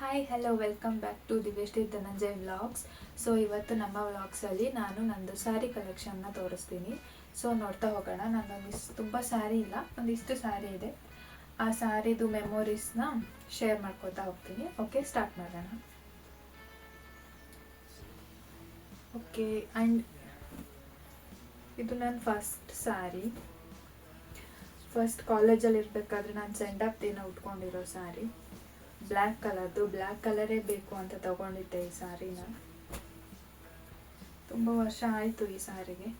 Hi hello welcome back to Divyashree Dhananjay vlogs so ಇವತ್ತು ನಮ್ಮ ವ್ಲಾಗ್ಸಲ್ಲಿ ನಾನು ನಂದು ಸ್ಯಾರಿ ಕಲೆಕ್ಷನ್ನ ತೋರಿಸ್ತೀನಿ. ಸೊ ನೋಡ್ತಾ ಹೋಗೋಣ. ನನ್ನೊಂದು ಇಸ್ ತುಂಬ ಸ್ಯಾರಿ ಇಲ್ಲ, ಒಂದಿಷ್ಟು ಸ್ಯಾರಿ ಇದೆ. ಆ ಸ್ಯಾರಿದು ಮೆಮೊರೀಸ್ನ ಶೇರ್ ಮಾಡ್ಕೋತಾ ಹೋಗ್ತೀನಿ. ಓಕೆ ಸ್ಟಾರ್ಟ್ ಮಾಡೋಣ. ಓಕೆ ಆ್ಯಂಡ್ ಇದು ನನ್ನ ಫಸ್ಟ್ ಸ್ಯಾರಿ ಫಸ್ಟ್ ಕಾಲೇಜಲ್ಲಿ ಇರಬೇಕಾದ್ರೆ ನಾನು ಸೆಂಡ್ ಅಪ್ ದಿನ ಉಟ್ಕೊಂಡಿರೋ ಸ್ಯಾರಿ ಬ್ಲ್ಯಾಕ್ ಕಲರ್ದು ಬ್ಲ್ಯಾಕ್ ಕಲರೇ ಬೇಕು ಅಂತ ತಗೊಂಡಿದ್ದೆ ಈ ಸಾರಿನ. ತುಂಬ ವರ್ಷ ಆಯಿತು ಈ ಸಾರಿಗೆ.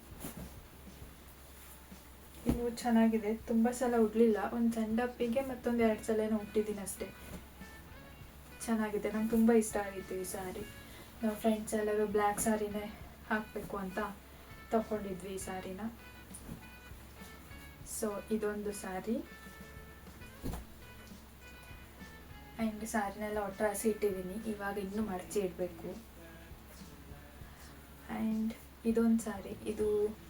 ಇದು ಚೆನ್ನಾಗಿದೆ. ತುಂಬ ಸಲ ಉಡ್ಲಿಲ್ಲ. ಒಂದು ಚಂಡಪ್ಪಿಗೆ ಮತ್ತೊಂದು ಎರಡು ಸಲ ಉಟ್ಟಿದ್ದೀನಿ ಅಷ್ಟೇ. ಚೆನ್ನಾಗಿದೆ. ನಂಗೆ ತುಂಬ ಇಷ್ಟ ಆಗಿತ್ತು ಈ ಸಾರಿ. ನಮ್ಮ ಫ್ರೆಂಡ್ಸ್ ಎಲ್ಲರೂ ಬ್ಲ್ಯಾಕ್ ಸಾರಿನೇ ಹಾಕಬೇಕು ಅಂತ ತಗೊಂಡಿದ್ವಿ ಈ ಸಾರಿನ. ಸೊ ಇದೊಂದು ಸ್ಯಾರಿ ಆ್ಯಂಡ್ ಸ್ಯಾರಿನೆಲ್ಲ ಒಟ್ಟರಾಸಿ ಇಟ್ಟಿದ್ದೀನಿ ಇವಾಗ ಇನ್ನೂ ಮಡಚಿ ಇಡಬೇಕು ಆ್ಯಂಡ್ ಇದೊಂದು ಸಾರಿ ಇದು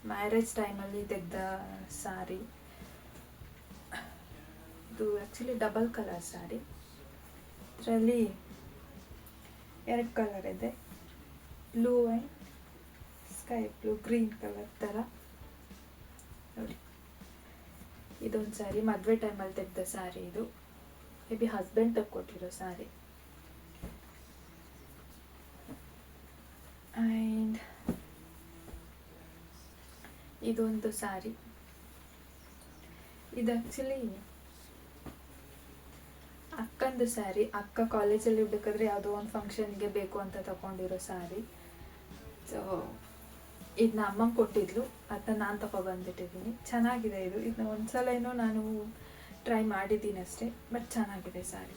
ಮ್ಯಾರೇಜ್ ಟೈಮಲ್ಲಿ ತೆಗೆದ ಸಾರಿ ಇದು ಆ್ಯಕ್ಚುಲಿ ಡಬಲ್ ಕಲರ್ ಸಾರಿ ಇದರಲ್ಲಿ ಎರಡು ಕಲರ್ ಇದೆ blue and sky blue green colour ಥರ ನೋಡಿ ಇದೊಂದು ಸಾರಿ ಮದುವೆ ಟೈಮಲ್ಲಿ ತೆಗೆದ ಸಾರಿ ಇದು ಮೇ ಬಿ ಹಸ್ಬೆಂಡ್ ಕೊಟ್ಟಿರೋ ಸ್ಯಾರಿ ಆ್ಯಂಡ್ ಇದೊಂದು ಸ್ಯಾರಿ ಇದು ಆ್ಯಕ್ಚುಲಿ ಅಕ್ಕಂದು ಸ್ಯಾರಿ ಅಕ್ಕ ಕಾಲೇಜಲ್ಲಿ ಇರ್ಬೇಕಾದ್ರೆ ಯಾವುದೋ ಒಂದು ಫಂಕ್ಷನ್ಗೆ ಬೇಕು ಅಂತ ತಗೊಂಡಿರೋ ಸ್ಯಾರಿ ಸೊ ಇದನ್ನ ಅಮ್ಮಂಗೆ ಕೊಟ್ಟಿದ್ಲು. ಅದನ್ನ ನಾನು ತಗೊಬಂದಿಟ್ಟಿದ್ದೀನಿ ಚೆನ್ನಾಗಿದೆ ಇದು. ಇದನ್ನ ಒಂದ್ಸಲ ಏನೋ ನಾನು ಟ್ರೈ ಮಾಡಿದ್ದೀನಿ ಅಷ್ಟೇ ಬಟ್ ಚೆನ್ನಾಗಿದೆ ಸ್ಯಾರಿ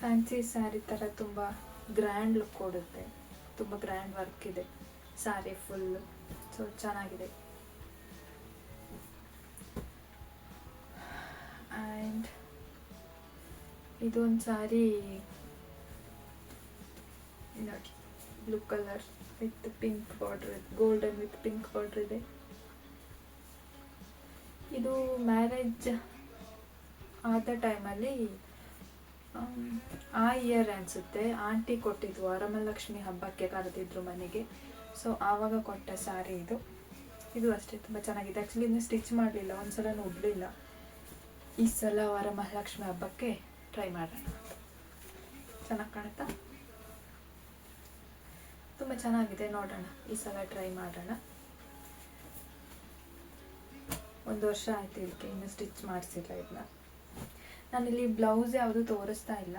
ಫ್ಯಾನ್ಸಿ ಸ್ಯಾರಿ ಥರ ತುಂಬ ಗ್ರ್ಯಾಂಡ್ ಲುಕ್ ಕೊಡುತ್ತೆ, ತುಂಬ ಗ್ರ್ಯಾಂಡ್ ವರ್ಕ್ ಇದೆ. ಸ್ಯಾರಿ ಫುಲ್ಲು ಸೊ ಚೆನ್ನಾಗಿದೆ. ಆ್ಯಂಡ್ ಇದೊಂದು ಸ್ಯಾರಿ ನೋಡಿ blue colour with pink border golden with pink border ಇದೆ. ಇದು ಮ್ಯಾರೇಜ್ ಆದ ಟೈಮಲ್ಲಿ ಆ ಇಯರ್ ಅನಿಸುತ್ತೆ. ಆಂಟಿ ಕೊಟ್ಟಿದ್ವು ವರಮಹಾಲಕ್ಷ್ಮಿ ಹಬ್ಬಕ್ಕೆ ಕರೆದಿದ್ರು ಮನೆಗೆ. ಸೊ ಆವಾಗ ಕೊಟ್ಟ ಸ್ಯಾರಿ ಇದು. ಇದು ಅಷ್ಟೇ, ತುಂಬ ಚೆನ್ನಾಗಿದೆ. ಆ್ಯಕ್ಚುಲಿ ಇನ್ನೂ ಸ್ಟಿಚ್ ಮಾಡಲಿಲ್ಲ. ಒಂದು ಸಲ ಉಡಲಿಲ್ಲ. ಈ ಸಲ ವರಮಹಾಲಕ್ಷ್ಮಿ ಹಬ್ಬಕ್ಕೆ ಟ್ರೈ ಮಾಡೋಣ ಚೆನ್ನಾಗಿ ಕಾಣುತ್ತಾ? ತುಂಬ ಚೆನ್ನಾಗಿದೆ. ನೋಡೋಣ. ಈ ಸಲ ಟ್ರೈ ಮಾಡೋಣ. ಒಂದು ವರ್ಷ ಆಯ್ತು ಇದಕ್ಕೆ, ಇನ್ನು ಸ್ಟಿಚ್ ಮಾಡಿಸಿಲ್ಲ ಇದನ್ನ. ನಾನಿಲ್ಲಿ ಬ್ಲೌಸ್ ಯಾವುದು ತೋರಿಸ್ತಾ ಇಲ್ಲ.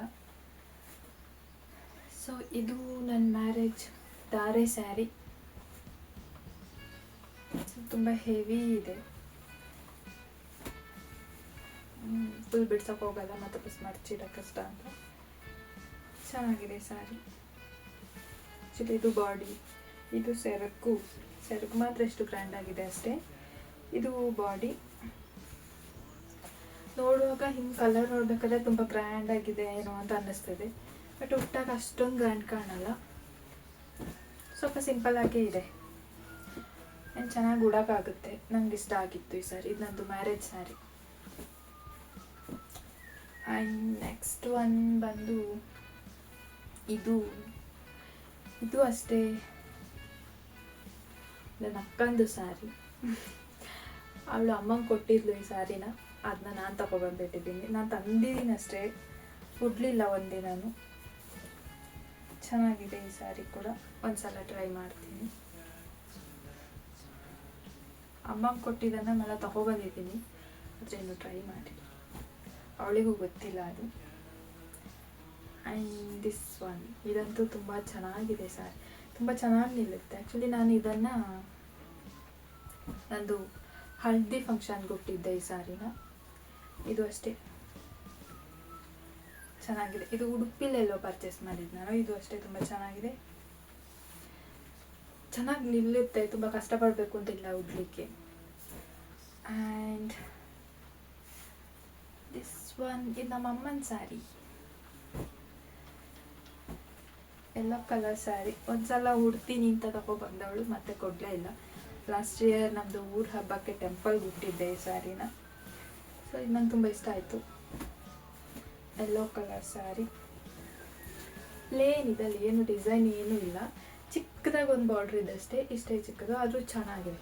ಸೊ ಇದು ನನ್ನ ಮ್ಯಾರೇಜ್ ಧಾರೆ ಸ್ಯಾರಿ ತುಂಬ ಹೆವಿ ಇದೆ. ಫುಲ್ ಬಿಡ್ಸೋಕೆ ಹೋಗಲ್ಲ, ಮತ್ತೆ ಬಸ್ ಕಷ್ಟ ಅಂತ. ಚೆನ್ನಾಗಿದೆ ಸ್ಯಾರಿ ಆ್ಯಕ್ಚುಲಿ ಇದು ಬಾಡಿ ಇದು ಸೆರಕು ಸೆರಕು ಮಾತ್ರ ಎಷ್ಟು ಗ್ರ್ಯಾಂಡ್ ಆಗಿದೆ ಅಷ್ಟೇ. ಇದು ಬಾಡಿ ನೋಡುವಾಗ ಹಿಂಗೆ ಕಲರ್ ನೋಡಬೇಕಾದ್ರೆ ತುಂಬ ಗ್ರ್ಯಾಂಡ್ ಆಗಿದೆ ಏನೋ ಅಂತ ಅನ್ನಿಸ್ತದೆ. ಬಟ್ ಉಟ್ಟಾಗ ಅಷ್ಟೊಂದು ಗ್ರ್ಯಾಂಡ್ ಕಾಣಲ್ಲ. ಸ್ವಲ್ಪ ಸಿಂಪಲ್ ಆಗೇ ಇದೆ. ಏನು ಚೆನ್ನಾಗಿ ಉಡೋಕ್ಕಾಗುತ್ತೆ. ನಂಗೆ ಇಷ್ಟ ಆಗಿತ್ತು ಈ ಸಾರಿ ಇದು marriage sari and next one ಬಂದು ಇದು. ಇದು ಅಷ್ಟೇ. ನನ್ನ ಅಕ್ಕಂದು ಸ್ಯಾರಿ ಅವಳು ಅಮ್ಮಂಗೆ ಕೊಟ್ಟಿದ್ಲು ಈ ಸಾರಿನ. ಅದನ್ನ ನಾನು ತಗೊಬಂದ್ಬಿಟ್ಟಿದ್ದೀನಿ. ನಾನು ತಂದಿದ್ದೀನಿ ಅಷ್ಟೇ. ಉಡ್ಲಿಲ್ಲ ಒಂದಿನೂ ನಾನು. ಚೆನ್ನಾಗಿದೆ ಈ ಸಾರಿ ಕೂಡ. ಒಂದ್ಸಲ ಟ್ರೈ ಮಾಡ್ತೀನಿ. ಅಮ್ಮಂಗೆ ಕೊಟ್ಟಿದ್ದನ್ನು ನಾನು ತಗೊಬಂದಿದ್ದೀನಿ. ಅದ್ರೇನು ಟ್ರೈ ಮಾಡಿ. ಅವಳಿಗೂ ಗೊತ್ತಿಲ್ಲ ಅದು. ಆ್ಯಂಡ್ ದಿಸ್ ಒನ್ ಇದಂತೂ ತುಂಬ ಚೆನ್ನಾಗಿದೆ ಸಾರಿ. ತುಂಬ ಚೆನ್ನಾಗಿ ನಿಲ್ಲುತ್ತೆ. ಆ್ಯಕ್ಚುಲಿ ನಾನು ಇದನ್ನು ನಂದು ಹಳದಿ ಫಂಕ್ಷನ್ ಕೊಟ್ಟಿದ್ದೆ ಈ ಸಾರಿನ. ಇದು ಅಷ್ಟೇ. ಚೆನ್ನಾಗಿದೆ. ಇದು ಉಡುಪಿಲೆಲ್ಲೋ ಪರ್ಚೇಸ್ ಮಾಡಿದ್ದು ನಾನು. ಇದು ಅಷ್ಟೇ ತುಂಬ ಚೆನ್ನಾಗಿದೆ. ಚೆನ್ನಾಗಿ ನಿಲ್ಲುತ್ತೆ. ತುಂಬ ಕಷ್ಟಪಡಬೇಕು ಅಂತ ಇಲ್ಲ ಉಡ್ಲಿಕ್ಕೆ. ಆ್ಯಂಡ್ ದಿಸ್ ಒನ್ ಇದು ನಮ್ಮ ಅಮ್ಮನ ಸ್ಯಾರಿ ಎಲ್ಲ ಕಲರ್ ಸ್ಯಾರಿ ಒಂದ್ಸಲ ಉಡ್ತೀನಿ ಅಂತ ತಗೊಬಂದವಳು ಮತ್ತೆ ಕೊಡಲೇ ಇಲ್ಲ. ಲಾಸ್ಟ್ ಇಯರ್ ನಮ್ಮದು ಊರ ಹಬ್ಬಕ್ಕೆ ಟೆಂಪಲ್ ಬಿಟ್ಟಿದ್ದೆ ಈ ಸ್ಯಾರಿನ ಸೊ ಇದು ನಂಗೆ ತುಂಬ ಇಷ್ಟ ಆಯಿತು. ಎಲ್ಲೋ ಕಲರ್ ಸ್ಯಾರಿ ಪ್ಲೇನ್ ಇದಲ್ಲಿ ಏನು ಡಿಸೈನ್ ಏನೂ ಇಲ್ಲ. ಚಿಕ್ಕದಾಗಿ ಒಂದು ಬಾರ್ಡ್ರ್ ಇದೆ ಅಷ್ಟೇ, ಇಷ್ಟೇ ಚಿಕ್ಕದು, ಆದರೂ ಚೆನ್ನಾಗಿದೆ.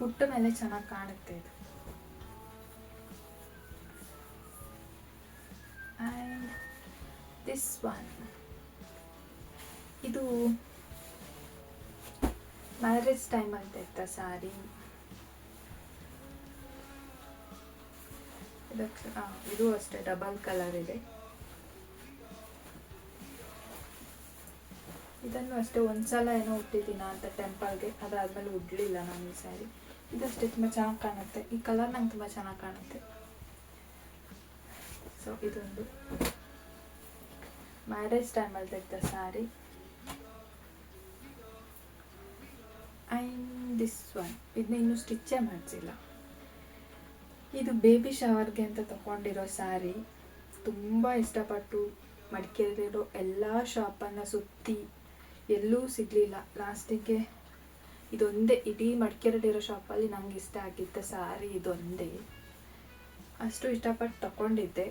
ಹುಟ್ಟ ಮೇಲೆ ಚೆನ್ನಾಗಿ ಕಾಣುತ್ತೆ ಇದು. ಆ್ಯಂಡ್ ದಿಸ್ ಒನ್ ಇದು ಮ್ಯಾರೇಜ್ ಟೈಮ್ ಅಂತ ಇತ್ತ ಆ, ಇದು ಅಷ್ಟೇ ಡಬಲ್ ಕಲರ್ ಇದೆ. ಇದನ್ನು ಅಷ್ಟೇ ಒಂದ್ಸಲ ಏನೋ ಉಟ್ಟಿದ್ದೀನ ಅಂತ ಟೆಂಪಲ್ಗೆ ಅದಾದ್ಮೇಲೆ ಉಡ್ಲಿಲ್ಲ ನಾನು ಈ ಸ್ಯಾರಿ ಇದಷ್ಟೇ ತುಂಬ ಚೆನ್ನಾಗಿ ಕಾಣುತ್ತೆ. ಈ ಕಲರ್ ನಂಗೆ ತುಂಬ ಚೆನ್ನಾಗಿ ಕಾಣುತ್ತೆ. ಸೊ ಇದೊಂದು. ಮ್ಯಾರೇಜ್ ಟೈಮಲ್ಲಿ ತೆಗ್ದ ಸ್ಯಾರಿ ಆ್ಯಂಡ್ ದಿಸ್ ಒನ್ ಇದನ್ನ ಇನ್ನೂ ಸ್ಟಿಚ್ಚೇ ಮಾಡಿಸಿಲ್ಲ. ಇದು ಬೇಬಿ ಶವರ್ಗೆ ಅಂತ ತಗೊಂಡಿರೋ ಸ್ಯಾರಿ ತುಂಬ ಇಷ್ಟಪಟ್ಟು ಮಡಿಕೇರಿರೋ ಎಲ್ಲ ಶಾಪನ್ನು ಸುತ್ತಿ ಎಲ್ಲೂ ಸಿಗಲಿಲ್ಲ. ಲಾಸ್ಟಿಗೆ ಇದೊಂದೇ, ಇಡೀ ಮಡಿಕೇರಿಲಿರೋ ಶಾಪಲ್ಲಿ ನಂಗೆ ಇಷ್ಟ ಆಗಿದ್ದ ಸ್ಯಾರಿ ಇದೊಂದೇ. ಅಷ್ಟು ಇಷ್ಟಪಟ್ಟು ತಗೊಂಡಿದ್ದೆ.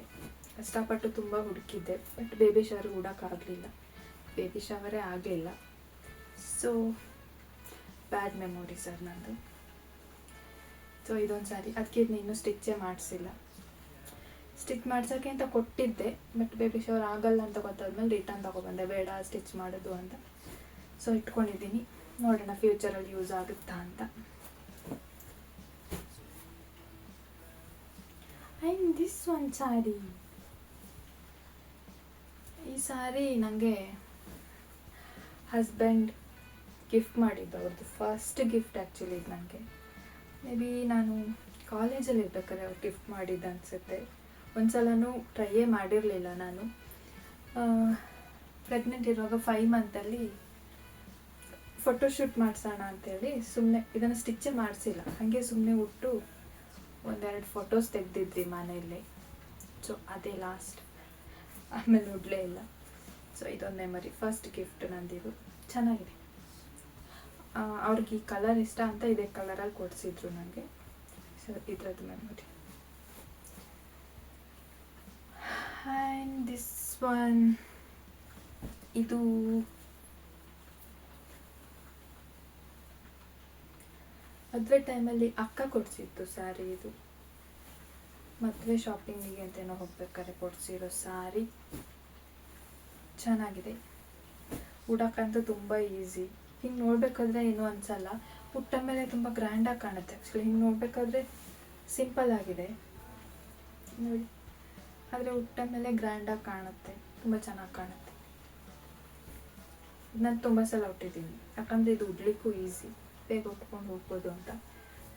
ಇಷ್ಟಪಟ್ಟು ತುಂಬ ಹುಡುಕಿದ್ದೆ. ಬಟ್ ಬೇಬಿ ಶವರ್ ಹುಡೋಕ್ಕಾಗಲಿಲ್ಲ ಬೇಬಿ ಶವರೇ ಆಗಲಿಲ್ಲ. ಸೊ ಬ್ಯಾಡ್ ಮೆಮೊರಿ ಸರ್ ನಂದು. ಸೊ ಇದೊಂದು ಸಾರಿ ಅದಕ್ಕೆ ಇದನ್ನ ಇನ್ನೂ ಸ್ಟಿಚ್ಚೇ ಮಾಡಿಸಿಲ್ಲ. ಸ್ಟಿಚ್ ಮಾಡ್ಸೋಕ್ಕೆ ಅಂತ ಕೊಟ್ಟಿದ್ದೆ ಬಟ್ ಬೇಬಿ ಶೋರ್ ಆಗಲ್ಲ ಅಂತ ಗೊತ್ತಾದ್ಮೇಲೆ ರಿಟರ್ನ್ ತೊಗೊಬಂದೆ. ಬೇಡ ಸ್ಟಿಚ್ ಮಾಡೋದು ಅಂತ. ಸೊ ಇಟ್ಕೊಂಡಿದ್ದೀನಿ. ನೋಡೋಣ ಫ್ಯೂಚರಲ್ಲಿ ಯೂಸ್ ಆಗುತ್ತಾ ಅಂತ. ಆ್ಯಂಡ್ ದಿಸ್ ಒನ್ ಸ್ಯಾರಿ ಈ ಸಾರಿ ನನಗೆ ಹಸ್ಬೆಂಡ್ ಗಿಫ್ಟ್ ಮಾಡಿದ್ದು, ಅವ್ರದ್ದು ಫಸ್ಟ್ ಗಿಫ್ಟ್ ಆ್ಯಕ್ಚುಲಿ ಇದು ನನಗೆ ಮೇ ಬಿ ನಾನು ಕಾಲೇಜಲ್ಲಿ ಇರ್ಬೇಕಾದ್ರೆ ಅವ್ರು ಗಿಫ್ಟ್ ಮಾಡಿದ್ದು ಅನಿಸುತ್ತೆ. ಒಂದು ಸಲನೂ ಟ್ರೈಯೇ ಮಾಡಿರಲಿಲ್ಲ ನಾನು. ಪ್ರೆಗ್ನೆಂಟ್ ಇರುವಾಗ ಫೈವ್ ಮಂತಲ್ಲಿ ಫೋಟೋಶೂಟ್ ಮಾಡಿಸೋಣ ಅಂತೇಳಿ ಸುಮ್ಮನೆ ಇದನ್ನು ಸ್ಟಿಚ್ಚೇ ಮಾಡಿಸಿಲ್ಲ. ಹಾಗೆ ಸುಮ್ಮನೆ ಉಟ್ಟು ಒಂದೆರಡು ಫೋಟೋಸ್ ತೆಗೆದಿದ್ವಿ ಮನೆಯಲ್ಲಿ. ಸೊ ಅದೇ ಲಾಸ್ಟ್ ಆಮೇಲೆ ಉಡಲೇ ಇಲ್ಲ. ಸೊ ಇದೊಂದು ಮೆಮರಿ ಫಸ್ಟ್ ಗಿಫ್ಟ್ ನಂದಿದು. ಚೆನ್ನಾಗಿದೆ. ಅವ್ರಿಗೆ ಈ ಕಲರ್ ಇಷ್ಟ ಅಂತ ಇದೇ ಕಲರಲ್ಲಿ ಕೊಡಿಸಿದ್ರು ನನಗೆ ಸೊ ಇದ್ರದ್ದು ಮೆಮೊರಿ ಆ್ಯಂಡ್ ದಿಸ್ ಒನ್ ಇದು ಮದುವೆ ಟೈಮಲ್ಲಿ ಅಕ್ಕ ಕೊಡಿಸಿತ್ತು ಸ್ಯಾರಿ ಇದು. ಮದುವೆ ಶಾಪಿಂಗಿಗೆ ಅಂತೇನೋ ಹೋಗ್ಬೇಕಾದ್ರೆ ಕೊಡಿಸಿರೋ ಸ್ಯಾರಿ ಚೆನ್ನಾಗಿದೆ. ಉಡಕ್ಕಂತೂ ತುಂಬ ಈಸಿ ಹಿಂಗೆ ನೋಡಬೇಕಾದ್ರೆ ಏನೂ ಅನ್ಸಲ್ಲ. ಪುಟ್ಟ ಮೇಲೆ ತುಂಬ ಗ್ರ್ಯಾಂಡಾಗಿ ಕಾಣುತ್ತೆ. ಆ್ಯಕ್ಚುಲಿ ಹಿಂಗೆ ನೋಡಬೇಕಾದ್ರೆ ಸಿಂಪಲ್ ಆಗಿದೆ. ನೋಡಿ. ಆದರೆ ಹುಟ್ಟ ಮೇಲೆ ಗ್ರ್ಯಾಂಡಾಗಿ ಕಾಣುತ್ತೆ. ತುಂಬ ಚೆನ್ನಾಗಿ ಕಾಣುತ್ತೆ. ನಾನು ತುಂಬ ಸಲ ಹುಟ್ಟಿದ್ದೀನಿ. ಯಾಕಂದರೆ ಇದು ಉಡ್ಲಿಕ್ಕೂ ಈಸಿ ಬೇಗ ಉಟ್ಕೊಂಡು ಹೋಗ್ಬೋದು ಅಂತ.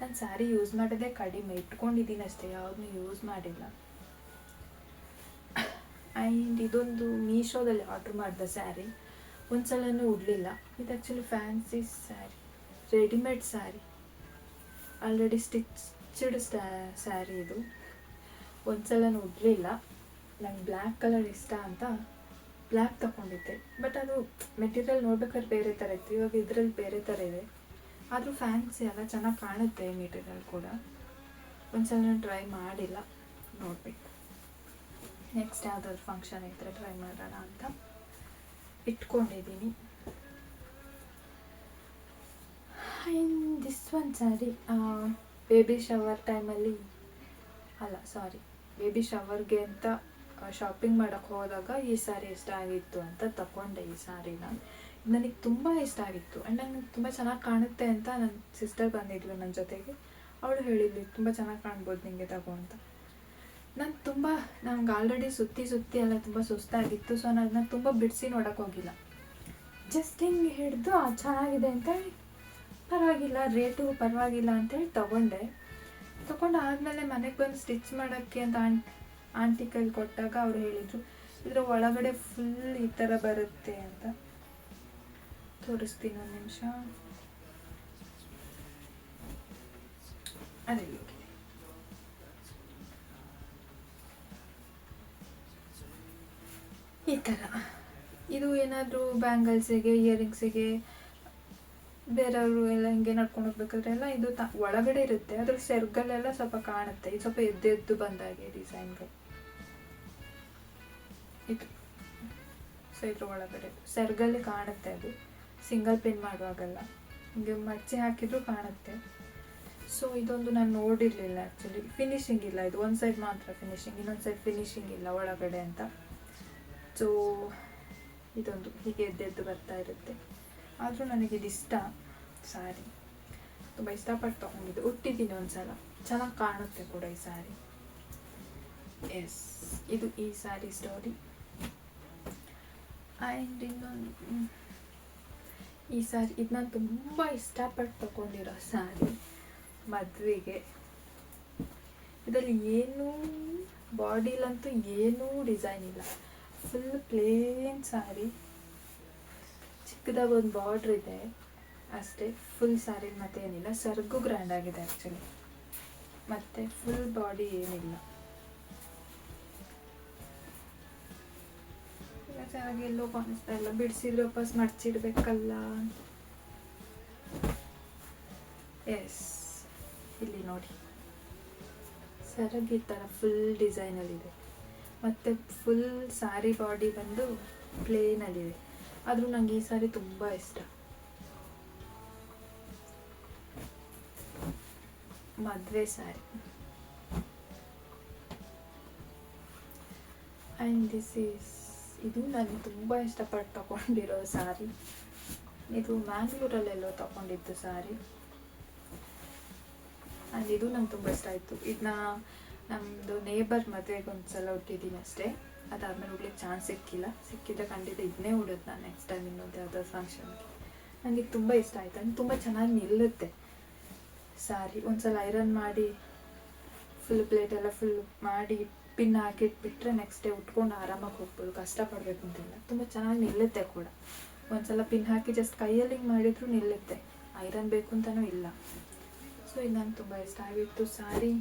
ನಾನು ಸ್ಯಾರಿ ಯೂಸ್ ಮಾಡೋದೇ ಕಡಿಮೆ. ಇಟ್ಕೊಂಡಿದ್ದೀನಿ ಅಷ್ಟೇ. ಯಾವ್ದನ್ನೂ ಯೂಸ್ ಮಾಡಿಲ್ಲ. ಆ್ಯಂಡ್ ಇದೊಂದು ಮೀಶೋದಲ್ಲಿ ಆರ್ಡ್ರ್ ಮಾಡಿದ ಸ್ಯಾರಿ ಒಂದ್ಸಲನೂ ಉಡಲಿಲ್ಲ. ಇದು actually fancy sari readymade sari already stitched sari ಇದು. ಒಂದ್ಸಲನೂ ಉಡಲಿಲ್ಲ. ನಂಗೆ ಬ್ಲ್ಯಾಕ್ ಕಲರ್ ಇಷ್ಟ ಅಂತ ಬ್ಲ್ಯಾಕ್ ತಗೊಂಡಿದ್ದೆ. ಬಟ್ ಅದು ಮೆಟೀರಿಯಲ್ ನೋಡ್ಬೇಕಾದ್ರೆ ಬೇರೆ ಥರ ಇತ್ತು. ಇವಾಗ ಇದರಲ್ಲಿ ಬೇರೆ ಥರ ಇದೆ. ಆದರೂ ಫ್ಯಾನ್ಸಿ ಅಲ್ಲ, ಚೆನ್ನಾಗಿ ಕಾಣುತ್ತೆ ಮೆಟೀರಿಯಲ್ ಕೂಡ. ಒಂದ್ಸಲ ಟ್ರೈ ಮಾಡಿಲ್ಲ. ನೋಡಬೇಕು. ನೆಕ್ಸ್ಟ್ ಯಾವುದಾದ್ರು ಫಂಕ್ಷನ್ ಇದ್ದರೆ ಟ್ರೈ ಮಾಡೋಣ ಅಂತ. ಇಟ್ಕೊಂಡಿದ್ದೀನಿ. This one sari baby shower ಟೈಮಲ್ಲಿ ಅಲ್ಲ ಸಾರಿ ಬೇಬಿ ಶವರ್ಗೆ ಅಂತ ಶಾಪಿಂಗ್ ಮಾಡೋಕ್ಕೆ ಹೋದಾಗ ಈ ಸ್ಯಾರಿ ಇಷ್ಟ ಆಗಿತ್ತು ಅಂತ ತಗೊಂಡೆ ಈ ಸ್ಯಾರಿನ ನನಗೆ ತುಂಬ ಇಷ್ಟ ಆಗಿತ್ತು. ಆ್ಯಂಡ್ ನನಗೆ ತುಂಬ ಚೆನ್ನಾಗಿ ಕಾಣುತ್ತೆ ಅಂತ ನನ್ನ ಸಿಸ್ಟರ್ ಬಂದಿದ್ಲು ನನ್ನ ಜೊತೆಗೆ. ಅವಳು ಹೇಳಿದ್ಲು ತುಂಬ ಚೆನ್ನಾಗಿ ಕಾಣ್ಬೋದು ನಿಮಗೆ ತಗೋ ಅಂತ. ನಾನು ತುಂಬ ನಂಗೆ ಆಲ್ರೆಡಿ ಸುತ್ತಿ ಸುತ್ತಿ ಎಲ್ಲ ತುಂಬ ಸುಸ್ತಾಗಿತ್ತು ಸೊ ನಾನು ಅದನ್ನ ತುಂಬ ಬಿಡಿಸಿ ನೋಡೋಕೆ ಹೋಗಿಲ್ಲ. ಜಸ್ಟ್ ಹಿಂಗೆ ಹಿಡಿದು ಚೆನ್ನಾಗಿದೆ ಅಂತೇಳಿ ಪರವಾಗಿಲ್ಲ ರೇಟು ಪರವಾಗಿಲ್ಲ ಅಂತೇಳಿ ತೊಗೊಂಡೆ. ತೊಗೊಂಡು ಆದಮೇಲೆ ಮನೆಗೆ ಬಂದು ಸ್ಟಿಚ್ ಮಾಡೋಕ್ಕೆ ಅಂತ ಆಂಟ್ ಆಂಟಿ ಕೈಲಿ ಕೊಟ್ಟಾಗ ಅವ್ರು ಹೇಳಿದರು, ಇದರ ಒಳಗಡೆ ಫುಲ್ ಈ ಥರ ಬರುತ್ತೆ ಅಂತ. ತೋರಿಸ್ತೀನಿ ಒಂದು ನಿಮಿಷ. ಅದೇ ಈ ಥರ. ಇದು ಏನಾದರೂ ಬ್ಯಾಂಗಲ್ಸಿಗೆ, ಇಯರಿಂಗ್ಸಿಗೆ, ಬೇರೆಯವರು ಎಲ್ಲ ಹಿಂಗೆ ನಡ್ಕೊಂಡು ಹೋಗ್ಬೇಕಾದ್ರೆ ಎಲ್ಲ ಇದು ತ, ಒಳಗಡೆ ಇರುತ್ತೆ. ಅದ್ರ ಸೆರ್ಗಲ್ಲೆಲ್ಲ ಸ್ವಲ್ಪ ಕಾಣುತ್ತೆ. ಇದು ಸ್ವಲ್ಪ ಎದ್ದು ಎದ್ದು ಬಂದಾಗೆ ಡಿಸೈನ್ಗಳು ಇದು. ಸೊ, ಇದ್ರ ಒಳಗಡೆ. ಸೆರ್ಗಲ್ಲಿ ಕಾಣುತ್ತೆ ಅದು. ಸಿಂಗಲ್ ಪಿನ್ ಮಾಡುವಾಗಲ್ಲ. ಹಿಂಗೆ ಮಡ್ಚಿ ಹಾಕಿದ್ರು ಕಾಣುತ್ತೆ. ಸೊ, ಇದೊಂದು ನಾನು ನೋಡಿರಲಿಲ್ಲ ಆ್ಯಕ್ಚುಲಿ ಫಿನಿಶಿಂಗ್ ಇಲ್ಲ. ಇದು ಒಂದು ಸೈಡ್ ಮಾತ್ರ ಫಿನಿಶಿಂಗ್ ಇನ್ನೊಂದು ಸೈಡ್ ಫಿನಿಶಿಂಗ್ ಇಲ್ಲ ಒಳಗಡೆ ಅಂತ. ಸೊ ಇದೊಂದು ಹೀಗೆ ಎದ್ದೆದ್ದು ಬರ್ತಾ ಇರುತ್ತೆ. ಆದರೂ ನನಗೆ ಇದು ಇಷ್ಟ. ಸ್ಯಾರಿ ತುಂಬ ಇಷ್ಟಪಟ್ಟು ತೊಗೊಂಡಿದ್ದು. ಉಟ್ಟಿದ್ದೀನಿ ಒಂದ್ಸಲ. ಚೆನ್ನಾಗಿ ಕಾಣುತ್ತೆ ಕೂಡ ಈ ಸ್ಯಾರಿ ಎಸ್ ಇದು ಈ ಸ್ಯಾರಿ ಸ್ಟೋರಿ ಆ್ಯಂಡ್ ಇನ್ನೊಂದು ಈ ಸ್ಯಾರಿ ಇದು ನಾನು ತುಂಬ ಇಷ್ಟಪಟ್ಟು ತಗೊಂಡಿರೋ ಸ್ಯಾರಿ ಮದುವೆಗೆ. ಇದರಲ್ಲಿ ಏನೂ ಬಾಡಿಲಂತೂ ಏನೂ ಡಿಸೈನ್ ಇಲ್ಲ. ಫುಲ್ ಪ್ಲೇನ್ ಸ್ಯಾರಿ ಚಿಕ್ಕದಾಗ ಒಂದು ಬಾರ್ಡ್ರ್ ಇದೆ. ಅಷ್ಟೇ ಫುಲ್ ಸ್ಯಾರಿ ಮತ್ತೇನಿಲ್ಲ ಸರ್ಗು ಗ್ರ್ಯಾಂಡ್ ಆಗಿದೆ ಆ್ಯಕ್ಚುಲಿ ಮತ್ತು ಫುಲ್ ಬಾಡಿ ಏನಿಲ್ಲ. ಚೆನ್ನಾಗಿ ಎಲ್ಲೋ ಕಾಣಿಸ್ತಾ ಇಲ್ಲ. ಬಿಡಿಸಿದ್ರೆ ವಾಪಸ್ ಮಡ್ಚಿಡ್ಬೇಕಲ್ಲ. ಎಸ್ ಇಲ್ಲಿ ನೋಡಿ. ಸರಗಿ ಈ ಥರ ಫುಲ್ ಡಿಸೈನಲ್ಲಿದೆ ಮತ್ತು ಫುಲ್ ಸ್ಯಾರಿ ಬಾಡಿ ಬಂದು ಪ್ಲೇನಲ್ಲಿದೆ ಆದರೂ ನನಗೆ ಈ ಸ್ಯಾರಿ ತುಂಬ ಇಷ್ಟ. ಮದುವೆ ಸ್ಯಾರಿ ಆ್ಯಂಡ್ ದಿಸ್ ಈಸ್ ಇದು ನಾನು ತುಂಬ ಇಷ್ಟಪಟ್ಟು ತಗೊಂಡಿರೋ ಸ್ಯಾರಿ ಇದು ಮ್ಯಾಂಗ್ಳೂರಲ್ಲೆಲ್ಲೋ ತಗೊಂಡಿದ್ದು ಸ್ಯಾರಿ ಆ್ಯಂಡ್ ಇದು ನಂಗೆ ತುಂಬ ಇಷ್ಟ ಆಯಿತು. ಇದನ್ನ ನಮ್ಮದು ನೇಬರ್ ಮದುವೆಗೆ ಒಂದು ಸಲ ಹುಟ್ಟಿದ್ದೀನಿ ಅಷ್ಟೇ. ಅದಾದಮೇಲೆ ಹೋಗ್ಲಿಕ್ಕೆ ಚಾನ್ಸ್ ಸಿಕ್ಕಿಲ್ಲ. ಸಿಕ್ಕಿದ್ರೆ ಖಂಡಿತ ಇದನ್ನೇ ಉಡೋದು ನಾನು ನೆಕ್ಸ್ಟ್ ಟೈಮ್ ಇನ್ನೊಂದು ಯಾವುದೋ ಫಂಕ್ಷನ್ಗೆ ನನಗೆ ತುಂಬ ಇಷ್ಟ ಆಯಿತು. ಅದು ತುಂಬ ಚೆನ್ನಾಗಿ ನಿಲ್ಲುತ್ತೆ. ಸ್ಯಾರಿ ಒಂದ್ಸಲ ಐರನ್ ಮಾಡಿ ಫುಲ್ ಪ್ಲೇಟ್ ಎಲ್ಲ ಫುಲ್ ಮಾಡಿ ಪಿನ್ ಹಾಕಿಟ್ಬಿಟ್ರೆ ನೆಕ್ಸ್ಟ್ ಡೇ ಉಟ್ಕೊಂಡು ಆರಾಮಾಗಿ ಹೋಗ್ಬೋದು. ಕಷ್ಟಪಡಬೇಕು ಅಂತಿಲ್ಲ. ತುಂಬ ಚೆನ್ನಾಗಿ ನಿಲ್ಲುತ್ತೆ ಕೂಡ. ಒಂದ್ಸಲ ಪಿನ್ ಹಾಕಿ ಜಸ್ಟ್ ಕೈಯಲ್ಲಿ ಮಾಡಿದ್ರು ನಿಲ್ಲುತ್ತೆ. ಐರನ್ ಬೇಕು ಅಂತಲೂ ಇಲ್ಲ. ಸೊ ಇದು ನಂಗೆ ತುಂಬ ಇಷ್ಟ. ಆಗಿತ್ತು ಸ್ಯಾರಿ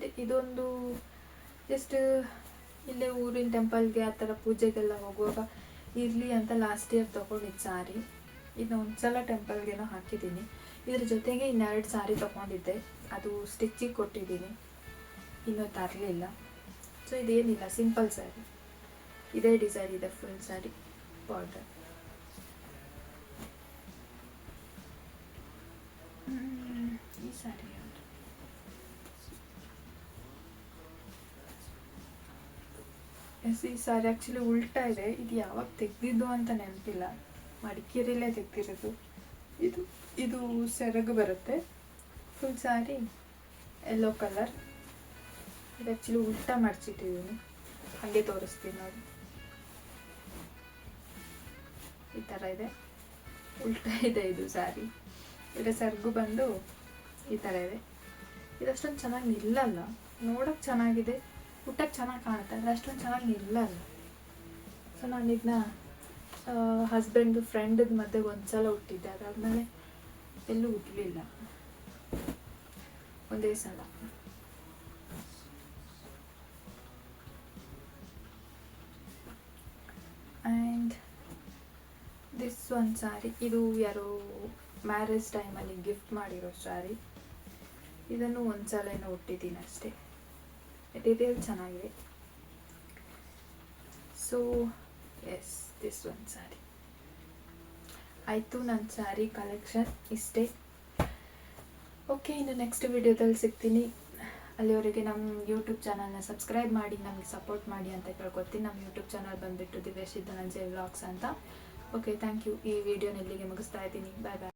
ಆ್ಯಂಡ್ ಇದೊಂದು ಜಸ್ಟ್ ಇಲ್ಲೇ ಊರಿನ ಟೆಂಪಲ್ಗೆ ಆ ಥರ ಪೂಜೆಗೆಲ್ಲ ಹೋಗುವಾಗ ಇರಲಿ ಅಂತ ಲಾಸ್ಟ್ ಇಯರ್ ತೊಗೊಂಡಿದ್ದು ಸ್ಯಾರಿ ಇದನ್ನ ಒಂದ್ಸಲ ಟೆಂಪಲ್ಗೇನೋ ಹಾಕಿದ್ದೀನಿ. ಇದ್ರ ಜೊತೆಗೆ ಇನ್ನೆರಡು ಸಾರಿ ತೊಗೊಂಡಿದ್ದೆ. ಅದು ಸ್ಟಿಚ್ಚಿಗೆ ಕೊಟ್ಟಿದ್ದೀನಿ. ಇನ್ನೂ ತರಲಿಲ್ಲ. ಸೊ ಇದೇನಿಲ್ಲ. ಸಿಂಪಲ್ ಸ್ಯಾರಿ ಇದೇ ಡಿಸೈನ್ ಇದೆ ಫುಲ್ ಸ್ಯಾರಿ ಬಾರ್ಡರ್ ಈ ಸ್ಯಾರಿ ಯಾವುದು ಎಸ್, ಈ ಸಾರಿ ಆ್ಯಕ್ಚುಲಿ ಉಲ್ಟಾ ಇದೆ. ಇದು ಯಾವಾಗ ತೆಗ್ದಿದ್ದು ಅಂತ ನೆನಪಿಲ್ಲ. ಮಡಿಕೇರಿಲೇ ತೆಗ್ದಿರೋದು. ಇದು ಇದು ಸೆರಗು ಬರುತ್ತೆ. ಫುಲ್ ಸಾರಿ ಎಲ್ಲೋ ಕಲರ್ ಇದು ಆ್ಯಕ್ಚುಲಿ ಉಲ್ಟಾ ಮಡಚಿಟ್ಟಿದ್ದೀನಿ. ಹಾಗೆ ತೋರಿಸ್ತೀನಿ ನೋಡಿ. ಈ ಥರ ಇದೆ. ಉಲ್ಟಾ ಇದೆ ಇದು ಸಾರಿ. ಇದರ ಸೆರಗು ಬಂದು ಈ ಥರ ಇದೆ. ಇದಷ್ಟೊಂದು ಚೆನ್ನಾಗಿ ನಿಲ್ಲಲ್ಲ. ನೋಡೋಕ್ಕೆ ಚೆನ್ನಾಗಿದೆ. ಊಟಕ್ಕೆ ಚೆನ್ನಾಗಿ ಕಾಣುತ್ತೆ. ಅಂದರೆ ಅಷ್ಟೊಂದು ಚೆನ್ನಾಗಿ ಅಲ್ಲ ಸೊ ನಾನು ಇದನ್ನ ಹಸ್ಬೆಂಡು ಫ್ರೆಂಡದ ಮಧ್ಯೆ ಒಂದ್ಸಲ ಹುಟ್ಟಿದ್ದೆ. ಅದಾದಮೇಲೆ ಎಲ್ಲೂ ಹುಟ್ಟಲಿಲ್ಲ ಒಂದೇ ಸಲ. ಆ್ಯಂಡ್ ದಿಸ್ ಒಂದು ಸಾರಿ ಇದು ಯಾರೋ ಮ್ಯಾರೇಜ್ ಟೈಮಲ್ಲಿ ಗಿಫ್ಟ್ ಮಾಡಿರೋ ಸಾರಿ ಇದನ್ನು ಒಂದು ಸಲ ಏನೋ ಹುಟ್ಟಿದ್ದೀನಿ ಅಷ್ಟೇ. ಮೆಟೀರಿಯಲ್ ಚೆನ್ನಾಗಿದೆ. ಸೊ ಎಸ್ ದಿಸ್ ಒಂದು ಸ್ಯಾರಿ ಆಯಿತು ನನ್ನ ಸ್ಯಾರಿ ಕಲೆಕ್ಷನ್ ಇಷ್ಟೇ. ಓಕೆ ಇನ್ನು ನೆಕ್ಸ್ಟ್ ವಿಡಿಯೋದಲ್ಲಿ ಸಿಗ್ತೀನಿ. ಅಲ್ಲಿವರೆಗೆ ನಮ್ಮ ಯೂಟ್ಯೂಬ್ ಚಾನಲ್ನ ಸಬ್ಸ್ಕ್ರೈಬ್ ಮಾಡಿ, ನಮಗೆ ಸಪೋರ್ಟ್ ಮಾಡಿ ಅಂತ ಕೇಳ್ಕೊತೀನಿ ನಮ್ಮ ಯೂಟ್ಯೂಬ್ ಚಾನಲ್ ಬಂದುಬಿಟ್ಟು ದಿವ್ಯಶ್ ಧನಂಜಯ್ ವ್ಲಾಗ್ಸ್ ಅಂತ. ಓಕೆ ಥ್ಯಾಂಕ್ ಯು ಈ ವಿಡಿಯೋನ ಇಲ್ಲಿಗೆ ಮುಗಿಸ್ತಾ ಇದ್ದೀನಿ. ಬಾಯ್ ಬಾಯ್